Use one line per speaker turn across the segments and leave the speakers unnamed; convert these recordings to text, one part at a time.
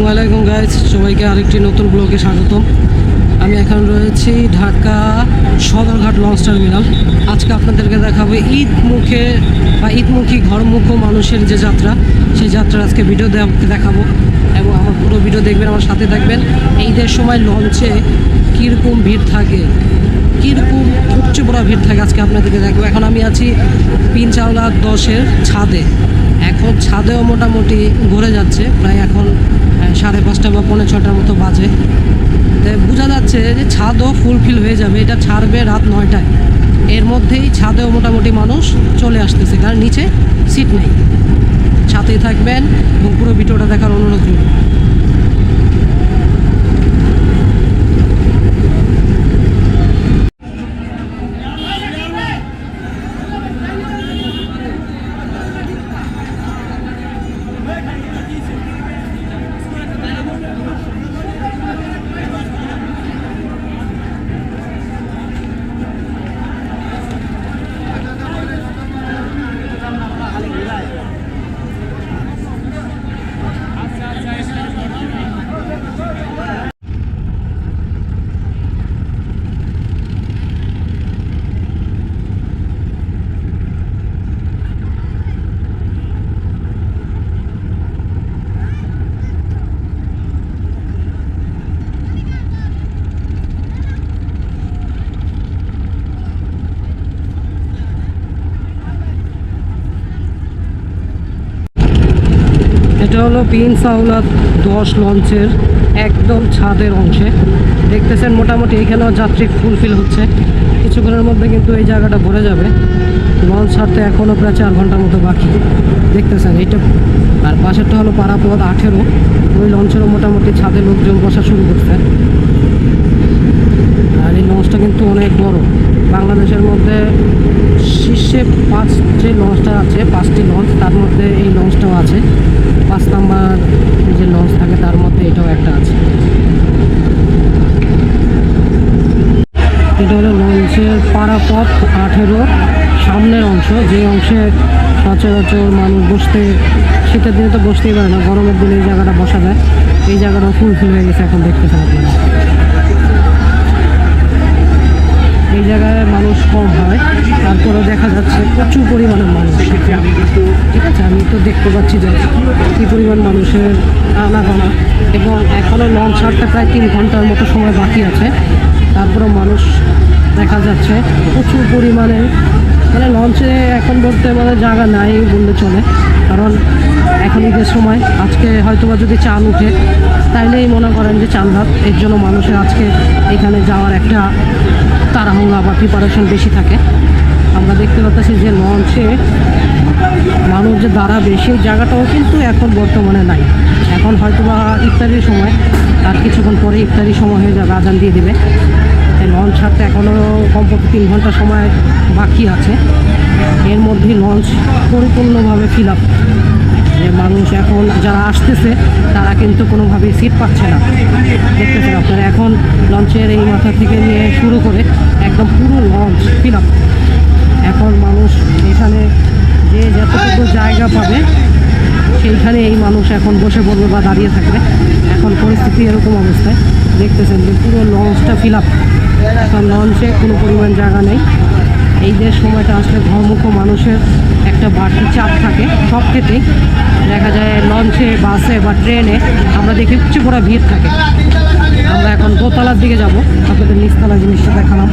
আসসালামু আলাইকুম গাইজ সবাইকে আরেকটি নতুন ব্লগে স্বাগতম আমি এখন রয়েছি ঢাকা সদরঘাট লঞ্চ টার্মিনাল আজকে আপনাদেরকে দেখাবো ঈদ মুখে বা ঈদমুখী ঘরমুখ মানুষের যে যাত্রা, সেই যাত্রা আজকে ভিডিও দেখাবো। এবং আমার পুরো ভিডিও দেখবেন, আমার সাথে থাকবেন। ঈদের সময় লঞ্চে কীরকম ভিড় থাকে, কীরকম উপচে পড়া ভিড় থাকে, আজকে আপনাদেরকে দেখব। এখন আমি আছি পিন চাওলা দশের ছাদে। এখন ছাদেও মোটামুটি ঘুরে যাচ্ছে, প্রায় এখন সাড়ে পাঁচটা বা পৌনে ছটার মতো বাজে। তাই বোঝা যাচ্ছে যে ছাদও ফুলফিল হয়ে যাবে, এটা ছাড়বে রাত নয়টায়। এর মধ্যেই ছাদেও মোটামুটি মানুষ চলে আসতেছে, কারণ নিচে সিট নেই। ছাতেই থাকবেন এবং পুরো ভিডিওটা দেখার অনুরোধ রইল। এটা হলো পিন সাউলাত দশ লঞ্চের একদম ছাদের অংশে। দেখতেছেন মোটামুটি এখানেও যাত্রী ফুলফিল হচ্ছে। কিছুক্ষণের মধ্যে কিন্তু এই জায়গাটা ভরে যাবে। লঞ্চ ছাড়তে এখনও প্রায় চার ঘণ্টার মতো বাকি। দেখতেছেন, এইটা আর পাশেরটা হলো পারাপথ আঠেরো। ওই লঞ্চেরও মোটামুটি ছাদে লোকজন বসা শুরু করছে। আর এই লঞ্চটা কিন্তু অনেক বড়। বাংলাদেশের মধ্যে লঞ্চটা আছে, পাঁচটি লঞ্চ তার মধ্যে এই লঞ্চটাও আছে। পাঁচ নাম্বার যে লঞ্চ থাকে, তার মধ্যে এটাও একটা আছে। এটা হলো লঞ্চের পারাপথ, আঠেরো। সামনের অংশ, যে অংশে সচরাচর মানুষ বসতে, শীতের দিনে তো বসতেই পারে না, গরমের দিনে এই জায়গাটা বসা যায়। এই জায়গাটা ফুলফিল হয়ে গেছে এখন দেখতে দেখতেছেন আপনারা। জায়গায় মানুষ কম হয় তারপরে দেখা যাচ্ছে প্রচুর পরিমাণে মানুষ ঠিক আছে, আমি তো দেখতে পাচ্ছি যে কী পরিমাণ মানুষের আনাগোনা। এবং এখনও লঞ্চ ছাড়তে প্রায় তিন ঘণ্টার মতো সময় বাকি আছে। তারপরে মানুষ দেখা যাচ্ছে। প্রচুর পরিমাণে মানে লঞ্চে এখন বলতে মানে জায়গা নাই বললে চলে। কারণ এখন ঈদের সময়, আজকে হয়তোবা যদি চান উঠে তাইলেই মনে করেন যে চান ভাত এর জন্য মানুষের আজকে এখানে যাওয়ার একটা তারাহঙ্গা বা প্রিপারেশন বেশি থাকে। আমরা দেখতে পাচ্ছি যে লঞ্চে মানুষ যে দাঁড়াবে, সেই জায়গাটাও কিন্তু এখন বর্তমানে নাই। এখন হয়তো বা ইফতারির সময়, তার কিছুক্ষণ পরে ইফতারির সময় হয়ে যাবে, আজান দিয়ে দেবে। লঞ্চ ছাড়তে এখনও কমপক্ষে তিন ঘণ্টা সময় বাকি আছে। এর মধ্যে লঞ্চ পরিপূর্ণভাবে ফিল আপ মানুষ এখন যারা আসতেছে, তারা কিন্তু কোনোভাবেই সিট পাচ্ছে না। দেখতেছেন আপনারা, এখন লঞ্চের এই মাথা থেকে নিয়ে শুরু করে একদম পুরো লঞ্চ ফিল আপ এখন মানুষ এখানে যে যতটুকু জায়গা পাবে, সেইখানে এই মানুষ এখন বসে পড়বে বা দাঁড়িয়ে থাকবে। এখন পরিস্থিতি এরকম অবস্থায়। দেখতেছেন যে পুরো লঞ্চটা ফিল আপ এখন লঞ্চে কোনো পরিমাণ জায়গা নেই। এই যে সময়টা আসলে ঘরমুখ মানুষের একটা বাড়তি চাপ থাকে সব ক্ষেত্রেই। দেখা যায় লঞ্চে, বাসে বা ট্রেনে আমরা দেখি উচ্চ পড়া ভিড় থাকে। আমরা এখন দোতলার দিকে যাব। আপনাদের নিচতলা জিনিসটা দেখালাম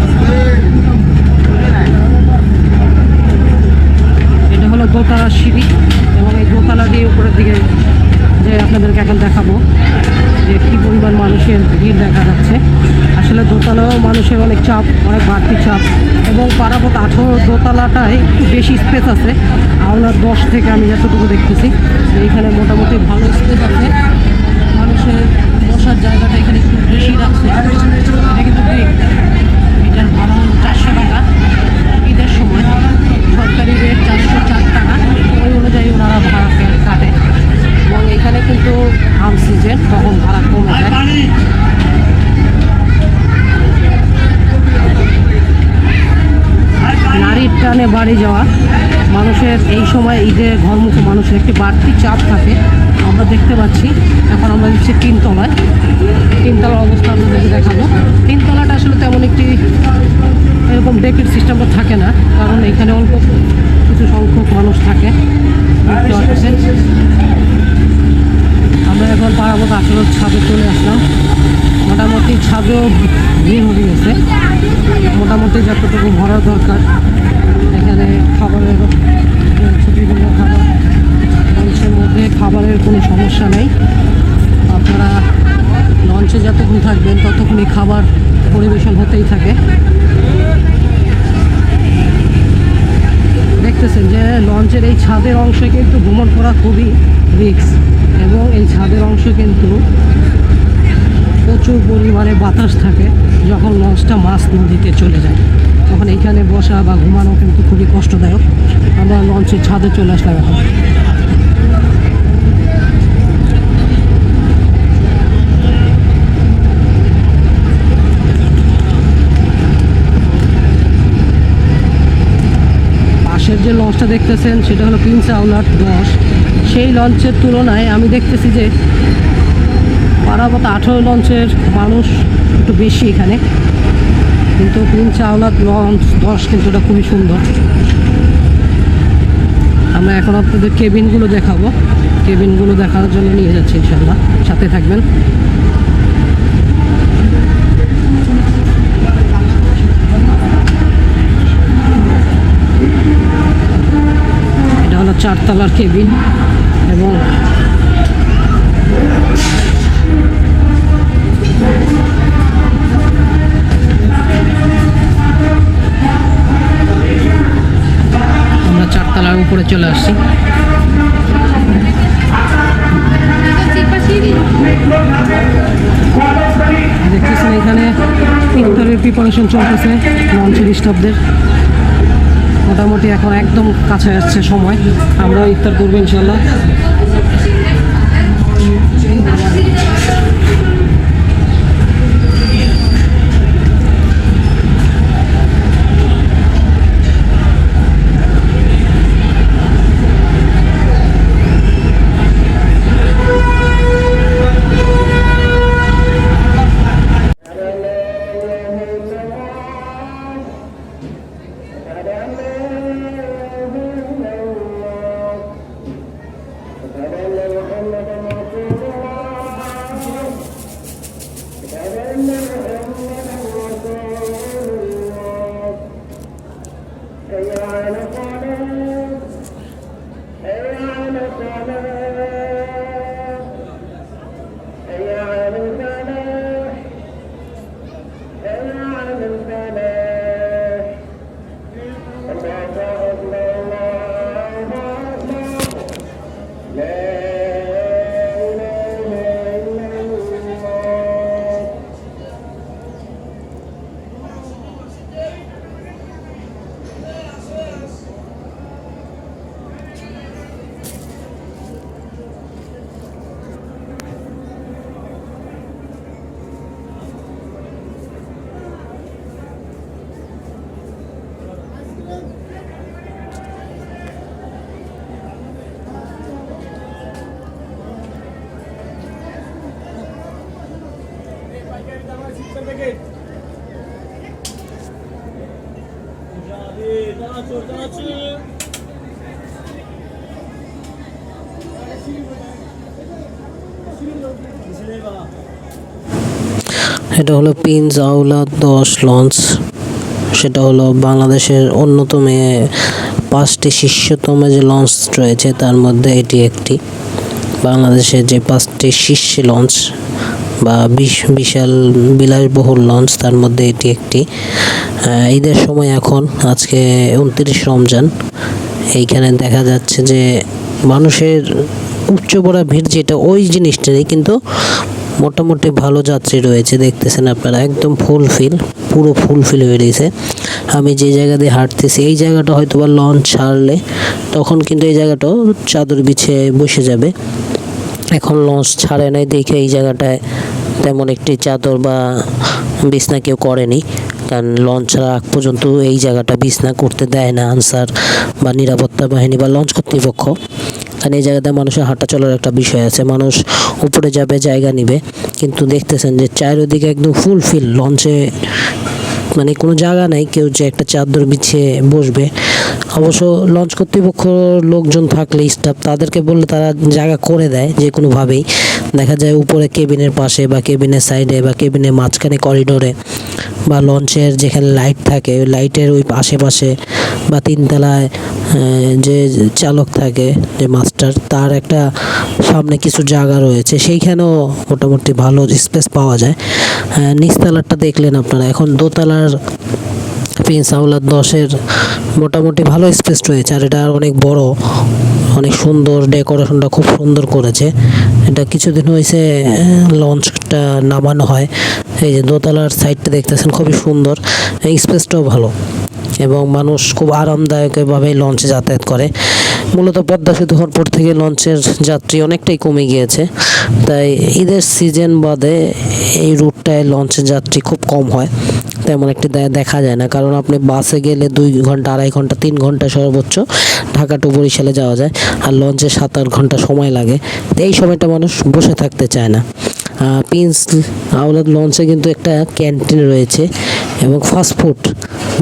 এটা হলো দোতলা সিঁড়ি এবং এই দোতলা দিয়ে উপরের দিকে যে আপনাদেরকে এখন দেখাবো যে কী পরিমাণ মানুষের ভিড় দেখা যাচ্ছে। আসলে দোতলাও মানুষের অনেক চাপ, অনেক বাড়তি চাপ এবং পারাপথ আঠেরো দোতলাটায় একটু বেশি স্পেস আছে। আওলার দশ থেকে আমি যতটুকু দেখতেছি এইখানে মোটামুটি ভালো স্পেস আছে। মানুষের বসার জায়গাটা এখানে একটু বেশি রাখছে। এটার ভাড়া চারশো টাকা। ঈদের সময় সরকারি রেট চারশো চার টাকা ওই অনুযায়ী ওনারা ভাড়া কাটে এবং এখানে কিন্তু আম সিজন তখন ভাড়া কমে যায় নারীরটা টানে বাড়ি যাওয়া মানুষের এই সময় ঈদে ঘরমুখো মানুষের একটি বাড়তি চাপ থাকে আমরা দেখতে পাচ্ছি এখন আমরা দিচ্ছি তিনতলায় তিনতলার অবস্থা আপনাদেরকে দেখাবো তিনতলাটা আসলে তেমন একটি এরকম ডেকের সিস্টেমটা থাকে না, কারণ এখানে অল্প কিছু সংখ্যক মানুষ থাকে। আমরা এখন পাড়ামতো আসলে ছাদে চলে আসলাম। মোটামুটি ছাদেও ভিড় হয়ে গেছে। মোটামুটি যতটুকু ভরা দরকার। এখানে খাবারের বিভিন্ন খাবার লঞ্চের মধ্যে খাবারের কোনো সমস্যা নেই। আপনারা লঞ্চে যতক্ষণ থাকবেন, ততক্ষণই খাবার পরিবেশন হতেই থাকে। দেখতেছেন যে লঞ্চের এই ছাদের অংশে কিন্তু ভ্রমণ করা খুবই রিক্স এবং এই ছাদের অংশ কিন্তু প্রচুর পরিমাণে বাতাস থাকে যখন লঞ্চটা মাছ নদীতে চলে যায়। তখন এইখানে বসা বা ঘুমানো কিন্তু খুবই কষ্টদায়ক। আমরা লঞ্চের ছাদে চলে আসলাম এখন। পাশের যে লঞ্চটা দেখতেছেন, সেটা হলো প্রিন্স আউলার দশ সেই লঞ্চের তুলনায় আমি দেখতেছি যে পারাবত আঠেরো লঞ্চের মানুষ একটু বেশি এখানে। কিন্তু প্রিন্স আউলার লঞ্চ দশ কিন্তু এটা খুবই সুন্দর। আমরা এখন আপনাদের কেবিনগুলো দেখাবো। কেবিনগুলো দেখানোর জন্য নিয়ে যাচ্ছি ইনশাল্লাহ সাথে থাকবেন। চারতলার কেবিন এবং আমরা চারতলার উপরে চলে আসছি। দেখতেছেন এখানে ইফতারের প্রিপারেশন চলতেছে লঞ্চের স্টাফদের মোটামুটি এখন একদম কাছে আসছে সময়। আমরা ইফতার করব ইনশাল্লাহ
এটা হলো পিনস আউলা দশ লঞ্চ। সেটা হলো বাংলাদেশের অন্যতম পাঁচটি শীর্ষতম যে লঞ্চ রয়েছে, তার মধ্যে এটি একটি। বাংলাদেশের যে পাঁচটি শীর্ষ লঞ্চ বা বিশ- বিশাল বিলাসবহুল লঞ্চ, তার মধ্যে এটি একটি। ঈদের সময় এখন, আজকে উনত্রিশ রমজান, এইখানে দেখা যাচ্ছে যে মানুষের উচ্চ পড়া ভিড়, যেটা ওই জিনিসটা নেই, কিন্তু মোটামুটি ভালো যাত্রী রয়েছে, দেখতেছেন আপনারা, একদম ফুল ফিল পুরো ফুলফিল হয়ে রয়েছে। আমি যে জায়গা দিয়ে হাঁটতেছি, এই জায়গাটা হয়তো বা লঞ্চ ছাড়লে তখন কিন্তু এই জায়গাটাও চাদর বিছিয়ে বসে যাবে। এখন লঞ্চ ছাড়ে নাই, দেখে এই জায়গাটায় তেমন একটি চাদর বা বিছনা কেউ করেনি। কারণ লঞ্চ ছাড়া আগ পর্যন্ত এই জায়গাটা বিছনা করতে দেয় না আনসার বা নিরাপত্তা বাহিনী বা লঞ্চ কর্তৃপক্ষ। কারণ এই জায়গাতে মানুষের হাঁটা চলার একটা বিষয় আছে। মানুষ উপরে যাবে, জায়গা নিবে, কিন্তু দেখতেছেন যে চারিদিকে একদম ফুলফিল লঞ্চে মানে কোনো জায়গা নাই, কেউ যে একটা চাদর বিছিয়ে বসবে। অবশ্য লঞ্চ কর্তৃপক্ষ লোকজন থাকলে স্টাফ তাদেরকে বললে তারা জায়গা করে দেয় যে কোনোভাবেই দেখা যায় উপরে কেবিনের পাশে বা কেবিনের সাইডে বা কেবিনের মাঝখানে করিডোরে বা লঞ্চের যেখানে লাইট থাকে, ওই লাইটের ওই আশেপাশে বা তিনতলায় যে চালক থাকে, যে মাস্টার, তার একটা সামনে কিছু জায়গা রয়েছে। সেইখানেও মোটামুটি ভালো স্পেস পাওয়া যায়। নিচতলারটা দেখলেন আপনারা। এখন দোতলার প্রিন্স আউলাদ দশের মোটামুটি ভালো স্পেস রয়েছে, আর এটা অনেক বড়, অনেক সুন্দর ডেকোরেশনটা খুব সুন্দর করেছে। এটা কিছুদিন হয়েছে লঞ্চটা নামানো হয়। এই যে দোতলার সাইডটা দেখতেছেন, খুবই সুন্দর। স্পেসটাও ভালো। এবং মানুষ খুব আরামদায়কভাবে লঞ্চে যাতায়াত করে। মূলত পদ্মা সেতু হওয়ার পর থেকে লঞ্চের যাত্রী অনেকটাই কমে গিয়েছে। তাই ঈদের সিজন বাদে এই রুটটায় লঞ্চের যাত্রী খুব কম হয়। তেমন একটি দেখা যায় না। কারণ আপনি বাসে গেলে দুই ঘণ্টা, আড়াই ঘণ্টা, তিন ঘণ্টা সর্বোচ্চ ঢাকা টু বরিশালে যাওয়া যায়। আর লঞ্চে সাত, আট ঘণ্টা সময় লাগে। তো এই সময়টা মানুষ বসে থাকতে চায় না। প্রিন্স আওলাদ লঞ্চে কিন্তু একটা ক্যান্টিন রয়েছে। এবং ফাস্টফুড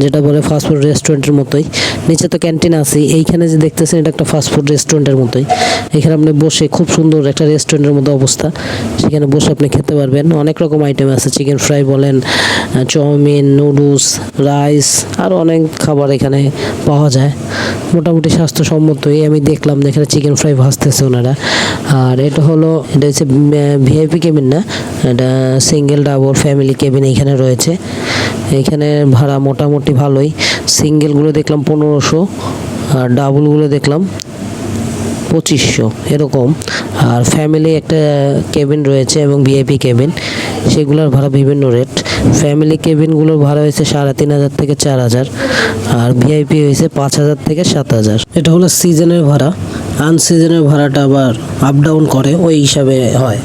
যেটা বলে ফাস্টফুড রেস্টুরেন্টের মতোই। নিচে তো ক্যান্টিন আছে এইখানে যে দেখতেছেন এটা একটা ফাস্টফুড রেস্টুরেন্টের মতোই। এখানে আপনি বসে খুব সুন্দর একটা রেস্টুরেন্টের মতো অবস্থা। সেখানে বসে আপনি খেতে পারবেন। অনেক রকম আইটেম আছে চিকেন ফ্রাই বলেন চাউমিন নুডলস রাইস আরও অনেক খাবার এখানে পাওয়া যায়। মোটামুটি স্বাস্থ্যসম্মতই। আমি দেখলাম এখানে চিকেন ফ্রাই ভাজতেছে ওনারা। আর এটা হলো, এটা হচ্ছে ভিআইপি কেবিন না? এটা সিঙ্গেল ডাবল ফ্যামিলি কেবিন এখানে রয়েছে। এখানে ভাড়া মোটামুটি ভালোই। সিঙ্গেলগুলো দেখলাম পনেরোশো, আর ডাবলগুলো দেখলাম পঁচিশশো, এরকম। আর ফ্যামিলি একটা কেবিন রয়েছে এবং ভিআইপি কেবিন সেগুলোর ভাড়া বিভিন্ন রেট ফ্যামিলি কেবিনগুলোর ভাড়া হয়েছে সাড়ে তিন হাজার থেকে চার হাজার, আর ভিআইপি হয়েছে পাঁচ হাজার থেকে সাত হাজার। এটা হলো সিজনের ভাড়া। আনসিজনের ভাড়াটা আবার আপ ডাউন করে, ওই হিসাবে হয়।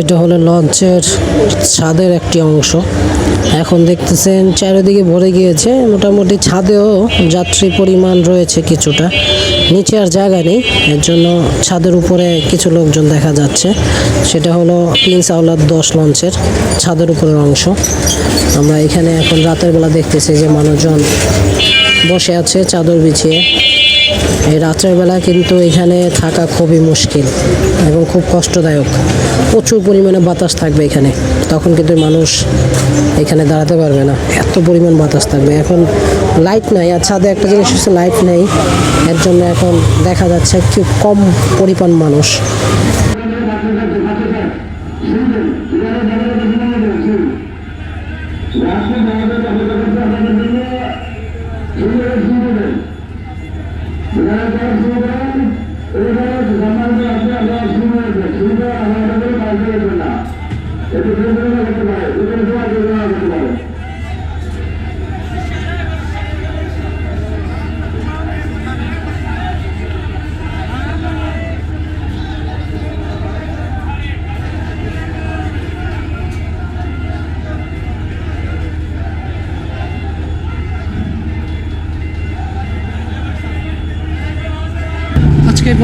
এটা হলো
লঞ্চের ছাদের একটি অংশ। এখন দেখতেছেন চারিদিকে ভরে গিয়েছে, মোটামুটি ছাদেও যাত্রী পরিমাণ রয়েছে কিছুটা। নিচে আর জায়গা নেই, এর জন্য ছাদের উপরে কিছু লোকজন দেখা যাচ্ছে। সেটা হলো প্রিন্স আওলাদ দশ লঞ্চের ছাদের উপরের অংশ। আমরা এখানে এখন রাতের বেলা দেখতেছি যে মানুষজন বসে আছে, চাদর বিছিয়ে। এই রাত্রের বেলা কিন্তু এখানে থাকা খুবই মুশকিল এবং খুব কষ্টদায়ক। প্রচুর পরিমাণে বাতাস থাকবে এখানে। তখন কিন্তু মানুষ এখানে দাঁড়াতে পারবে না। এত পরিমাণ বাতাস থাকবে। এখন লাইট নাই। আর ছাদে একটা জিনিস হচ্ছে লাইট নেই। এর জন্য এখন দেখা যাচ্ছে খুব কম পরিমাণ মানুষ।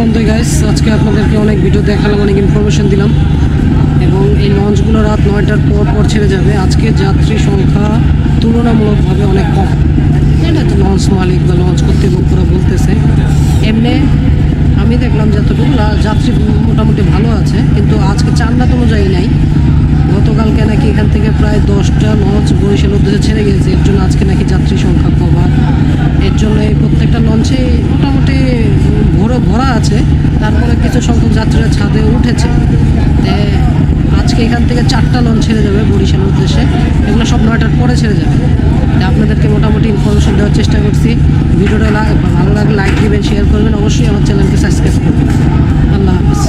বন্ধ গাইস আজকে আপনাদেরকে অনেক ভিডিও দেখালাম, অনেক ইনফরমেশন দিলাম। এবং এই লঞ্চগুলো রাত নয়টার পর পর ছেড়ে যাবে। আজকে যাত্রী সংখ্যা তুলনামূলকভাবে অনেক কম। এটা তো লঞ্চ মালিক বা লঞ্চ কর্তৃপক্ষরা বলতেছে। এমনি আমি দেখলাম যতটুকু যাত্রী মোটামুটি ভালো আছে, কিন্তু আজকে চান্দাত অনুযায়ী নাই। গতকালকে নাকি এখান থেকে প্রায় দশটা লঞ্চ বরিশাল উদ্দেশ্যে ছেড়ে গেছে এর জন্য আজকে নাকি যাত্রী সংখ্যা কভার এর জন্য এই প্রত্যেকটা লঞ্চে মোটামুটি ঘোরা ভরা আছে, তারপরে কিছু সংখ্যক যাত্রীরা ছাদে উঠেছে। আজকে এখান থেকে চারটা লঞ্চ ছেড়ে যাবে বরিশাল উদ্দেশ্যে। এগুলো সব নয়টার পরে ছেড়ে যাবে। আপনাদেরকে মোটামুটি ইনফরমেশন দেওয়ার চেষ্টা করছি। ভিডিওটা ভালো লাগলে লাইক দিবেন শেয়ার করবেন। অবশ্যই আমার চ্যানেলকে সাবস্ক্রাইব করবেন। আল্লাহ হাফিজ।